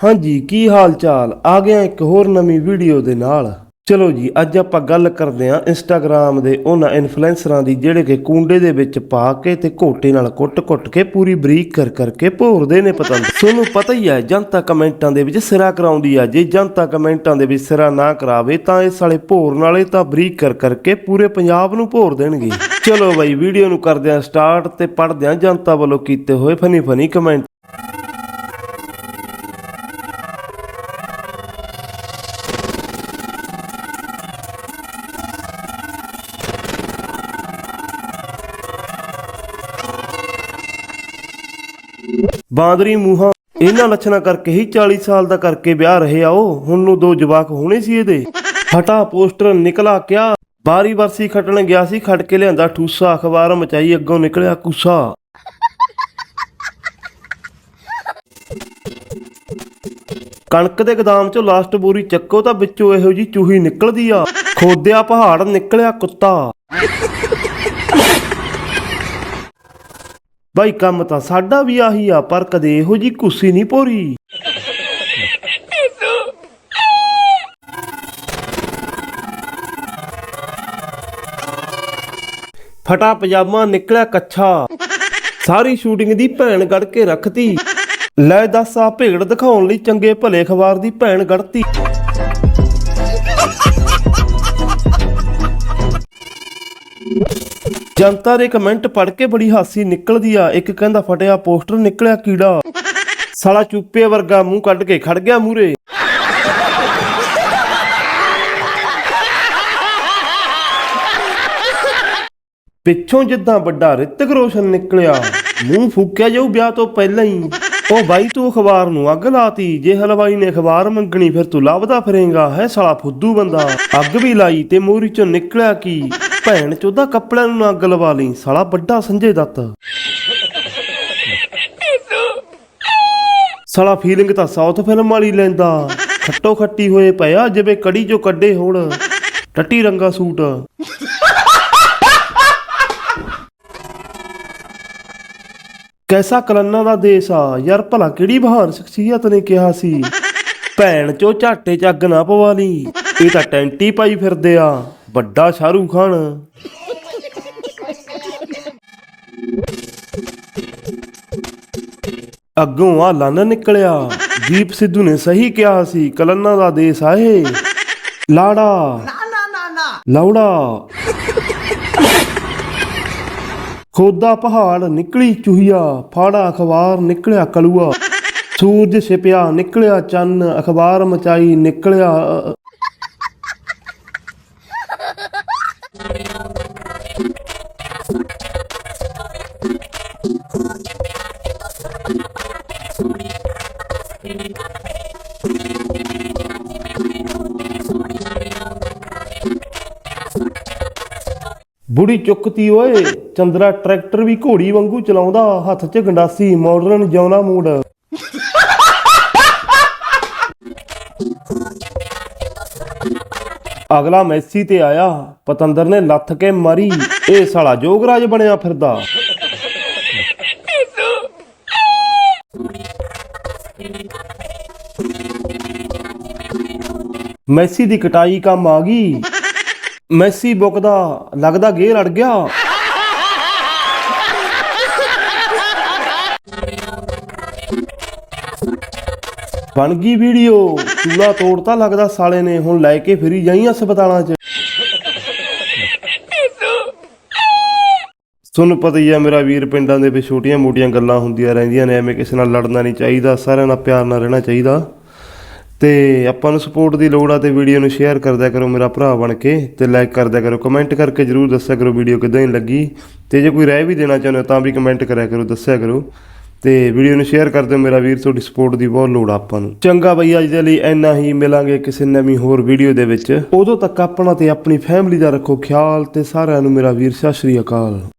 ਹਾਂਜੀ, ਕੀ ਹਾਲ ਚਾਲ ਆ ਗਿਆ ਇੱਕ ਹੋਰ ਨਵੀਂ ਵੀਡੀਓ ਦੇ ਨਾਲ। ਚਲੋ ਜੀ, ਅੱਜ ਆਪਾਂ ਗੱਲ ਕਰਦੇ ਹਾਂ ਇੰਸਟਾਗ੍ਰam ਦੇ ਉਹਨਾਂ ਇਨਫਲੂਐਂਸਰਾਂ ਦੀ, ਜਿਹੜੇ ਕਿ ਕੁੰਡੇ ਦੇ ਵਿੱਚ ਪਾ ਕੇ ਤੇ ਘੋਟੇ ਨਾਲ ਕੁੱਟ-ਕੁੱਟ ਕੇ ਪੂਰੀ ਬਰੀਕ ਕਰ ਕਰਕੇ ਭੋਰਦੇ ਨੇ ਪਤੰਗ। ਤੁਹਾਨੂੰ ਪਤਾ ਹੀ ਹੈ, ਜਨਤਾ ਕਮੈਂਟਾਂ ਦੇ ਵਿੱਚ ਸਿਰਾ ਕਰਾਉਂਦੀ ਆ। ਜੇ ਜਨਤਾ ਕਮੈਂਟਾਂ ਦੇ ਵਿੱਚ ਸਿਰਾ ਨਾ ਕਰਾਵੇ, ਤਾਂ ਇਹ ਸਾਲੇ ਭੋਰਨ ਵਾਲੇ ਤਾਂ ਬਰੀਕ ਕਰ ਕਰਕੇ ਪੂਰੇ ਪੰਜਾਬ ਨੂੰ ਭੋਰ ਦੇਣਗੇ। ਚਲੋ ਬਾਈ, ਵੀਡੀਓ ਨੂੰ ਕਰਦੇ ਹਾਂ ਸਟਾਰਟ ਤੇ ਪੜ੍ਹਦੇ ਹਾਂ ਜਨਤਾ ਵੱਲੋਂ ਕੀਤੇ ਹੋਏ ਫਨੀ ਫਨੀ ਕਮੈਂਟ। ਬਾਂਦਰੀ ਮੂਹਾ। ਇਹਨਾਂ ਲੱਛਣਾਂ ਕਰਕੇ ਹੀ 40 ਸਾਲ ਦਾ ਕਰਕੇ ਵਿਆਹ ਰਹੇ ਆ ਹੁਣ ਨੂੰ ਦੋ ਜਵਾਕ ਹੋਣੇ ਸੀ ਇਹਦੇ। ਹਟਾ ਪੋਸਟਰ ਨਿਕਲਾ ਕਿਆ। ਬਾਰੀ ਵਰਸੀ ਖੱਟਣ ਗਿਆ ਸੀ, ਖੱਟ ਕੇ ਲਿਆਂਦਾ ਠੂਸਾ। ਅਖਬਾਰ ਮਚਾਈ, ਅੱਗੋਂ ਨਿਕਲਿਆ ਕੁੱਸਾ। ਕਣਕ ਦੇ ਗਦਾਮ ਚੋਂ ਲਾਸਟ ਬੋਰੀ ਚੱਕੋ ਤਾਂ ਵਿੱਚੋਂ ਇਹੋ ਜੀ ਚੂਹੀ ਨਿਕਲਦੀ ਆ। ਖੋਦਿਆ ਪਹਾੜ, ਨਿਕਲਿਆ ਕੁੱਤਾ। ਬਾਈ ਕੰਮ ਤਾਂ ਸਾਡਾ ਵੀ ਆਹੀ ਆ, ਪਰ ਕਦੇ ਇਹੋ ਜੀ ਕੁੱਸੀ ਨਹੀਂ ਪੋਰੀ। ਫਟਾ ਪਜਾਮਾ ਨਿਕਲਿਆ ਕੱਛਾ। ਸਾਰੀ ਸ਼ੂਟਿੰਗ ਦੀ ਭੈਣ ਗੜ ਕੇ ਰੱਖਤੀ। ਲੈ ਦੱਸ ਆ ਭੇੜ ਦਿਖਾਉਣ ਲਈ ਚੰਗੇ ਭਲੇ ਖਵਾਰ ਦੀ ਭੈਣ ਗੜਤੀ। ਜਨਤਾ ਦੇ ਕਮੈਂਟ ਪੜ੍ਹ ਕੇ ਬੜੀ ਹਾਸੀ ਨਿਕਲਦੀ ਆ। ਇੱਕ ਕਹਿੰਦਾ, ਫਟਿਆ, ਪੋਸਟਰ ਨਿਕਲਿਆ ਕੀੜਾ। ਸਾਲਾ ਚੁੱਪੇ ਵਰਗਾ ਮੂੰਹ ਕੱਢ ਕੇ ਖੜ ਗਿਆ ਮੂਰੇ ਪਿੱਛੋਂ ਜਿੱਦਾਂ ਵੱਡਾ ਰਿਤਕ ਰੋਸ਼ਨ ਨਿਕਲਿਆ, ਮੂੰਹ ਫੂਕਿਆ ਜਾਊ ਵਿਆਹ ਤੋਂ ਪਹਿਲਾਂ ਹੀ। ਉਹ ਬਾਈ ਤੂੰ ਅਖਬਾਰ ਨੂੰ ਅੱਗ ਲਾਤੀ, ਜੇ ਹਲਵਾਈ ਨੇ ਅਖਬਾਰ ਮੰਗਣੀ, ਫਿਰ ਤੂੰ ਲੱਭਦਾ ਫਿਰੇਂਗਾ, ਹੈ ਸਾਲਾ ਫੁੱਦੂ ਬੰਦਾ। ਅੱਗ ਵੀ ਲਾਈ ਤੇ ਮੂਰੀ ਚੋਂ ਨਿਕਲਿਆ ਕੀ? ਭੈਣ ਚੋਦਾ ਕੱਪੜਿਆਂ ਨੂੰ ਨਾ ਅੱਗ ਲਵਾ ਲਈ, ਸਾਲਾ ਵੱਡਾ ਸੰਜੇ ਦੱਤ। ਸਾਲਾ ਫੀਲਿੰਗ ਤਾਂ ਸਾਊਥ ਫਿਲਮ ਵਾਲੀ ਲੈਂਦਾ। ਖੱਟੋ ਖੱਟੀ ਹੋਏ ਪਿਆ ਜਿਵੇਂ ਕੜੀ ਚੋਂ ਕੱਢੇ ਹੋਣ। ਟੱਟੀ ਰੰਗਾ ਸੂਟ। ਕੈਸਾ ਕਲੰਨਾ ਦਾ ਦੇਸ਼ ਆ, ਯਾਰ ਭਲਾ ਕਿਹੜੀ ਬਹਾਰ ਸ਼ਖਸੀਅਤ ਨੇ ਕਿਹਾ ਸੀ। ਭੈਣ ਚੋ ਝਾਟੇ ਚ ਅੱਗ ਨਾ ਪਵਾ ਲਈ, ਇਹ ਤਾਂ ਟੈਂਟੀ ਪਾਈ ਫਿਰਦੇ ਆ। ਵੱਡਾ ਸ਼ਾਹਰੂਖ ਖਾਨ। ਅੱਗੋਂ ਆ ਲੰਨ ਨਿਕਲਿਆ। ਦੀਪ ਸਿੱਧੂ ਨੇ ਸਹੀ ਕਿਹਾ ਸੀ ਕਲੰਨਾ ਦਾ ਦੇਸ਼ ਆ ਇਹ। ਲਾੜਾ। ਨਾ ਨਾ ਨਾ ਨਾ। ਲੌੜਾ। ਖੋਦਾ ਪਹਾੜ ਨਿਕਲੀ ਚੂਹੀਆ ਫਾੜਾ ਅਖਬਾਰ ਨਿਕਲਿਆ ਕਲੂਆ। ਸੂਰਜ ਛਿਪਿਆ ਨਿਕਲਿਆ ਚੰਨ ਅਖਬਾਰ ਮਚਾਈ ਨਿਕਲਿਆ ਅ, ਬੁੜੀ ਚੁੱਕਤੀ ਓਏ। ਚੰਦਰਾ ਟਰੈਕਟਰ ਵੀ ਘੋੜੀ ਵਾਂਗੂ ਚਲਾਉਂਦਾ, ਹੱਥ 'ਚ ਗੰਡਾਸੀ ਮਾਡਰਨ ਜਿਉਣਾ ਮੂਡ। ਅਗਲਾ ਮੈਸੀ ਤੇ ਆਇਆ, ਪਤੰਦਰ ਨੇ ਲੱਥ ਕੇ ਮਾਰੀ, ਇਹ ਸਾਲਾ ਜੋਗਰਾਜ ਬਣਿਆ ਫਿਰਦਾ। ਮੈਸੀ ਦੀ ਕਟਾਈ ਕੰਮ ਆ ਗਈ। ਮੈਸੀ ਬੁਕਦਾ ਲੱਗਦਾ ਗੇਰ ਅੜ ਗਿਆ। ਬਣ ਗਈ ਵੀਡੀਓ। ਚੂਲਾ ਤੋੜਤਾ ਲੱਗਦਾ ਸਾਲੇ ਨੇ। ਹੁਣ ਲੈ ਕੇ ਫਿਰੀ ਜਾਈ ਹਸਪਤਾਲਾਂ 'ਚ। ਤੁਹਾਨੂੰ ਪਤਾ ਹੀ ਆ ਮੇਰਾ ਵੀਰ ਪਿੰਡਾਂ ਦੇ ਵਿੱਚ ਛੋਟੀਆਂ ਮੋਟੀਆਂ ਗੱਲਾਂ ਹੁੰਦੀਆਂ ਰਹਿੰਦੀਆਂ ਨੇ। ਐਵੇਂ ਕਿਸੇ ਨਾਲ ਲੜਨਾ ਨਹੀਂ ਚਾਹੀਦਾ, ਸਾਰਿਆਂ ਨਾਲ ਪਿਆਰ ਨਾਲ ਰਹਿਣਾ ਚਾਹੀਦਾ। ਤੇ ਆਪਾਂ ਨੂੰ ਸਪੋਰਟ ਦੀ ਲੋੜ ਆ ਤੇ ਵੀਡੀਓ ਨੂੰ ਸ਼ੇਅਰ ਕਰਦਿਆ ਕਰੋ ਮੇਰਾ ਭਰਾ ਬਣ ਕੇ ਤੇ ਲਾਈਕ ਕਰਦਿਆ ਕਰੋ ਕਮੈਂਟ ਕਰਕੇ ਜਰੂਰ ਦੱਸਿਆ ਕਰੋ ਵੀਡੀਓ ਕਿਦਾਂ ਹੀ ਲੱਗੀ। ਤੇ ਜੇ ਕੋਈ ਰਾਏ ਵੀ ਦੇਣਾ ਚਾਹੁੰਦੇ ਹੋ ਤਾਂ ਵੀ ਕਮੈਂਟ ਕਰਿਆ ਕਰੋ, ਦੱਸਿਆ ਕਰੋ। ਤੇ ਵੀਡੀਓ ਨੂੰ ਸ਼ੇਅਰ ਕਰ ਦਿਓ ਮੇਰਾ ਵੀਰ, ਤੁਹਾਡੀ ਸਪੋਰਟ ਦੀ ਬਹੁਤ ਲੋੜ ਆ ਆਪਾਂ ਨੂੰ। ਚੰਗਾ ਬਈ, ਅੱਜ ਦੇ ਲਈ ਇੰਨਾ ਹੀ। ਮਿਲਾਂਗੇ ਕਿਸੇ ਨਵੀਂ ਹੋਰ ਵੀਡੀਓ ਦੇ ਵਿੱਚ। ਉਦੋਂ ਤੱਕ ਆਪਣਾ ਤੇ ਆਪਣੀ ਫੈਮਿਲੀ ਦਾ ਰੱਖੋ ਖਿਆਲ ਤੇ ਸਾਰਿਆਂ ਨੂੰ ਮੇਰਾ ਵੀਰ, ਸਤਿ ਸ਼੍ਰੀ ਅਕਾਲ।